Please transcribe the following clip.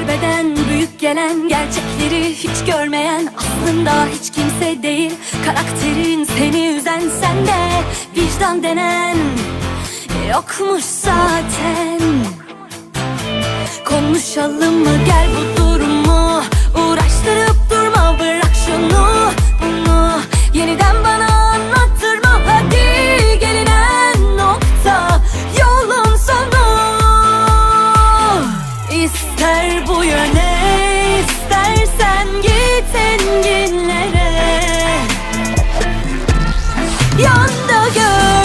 bir beden büyük gelen Gerçekleri hiç görmeyen aslında hiç kimse değil. Karakterin seni üzen sende Vicdan denen yokmuş zaten. Konuşalım mı? Gel bu Göster bu yöne. İstersen git enginlere. Yanda gör.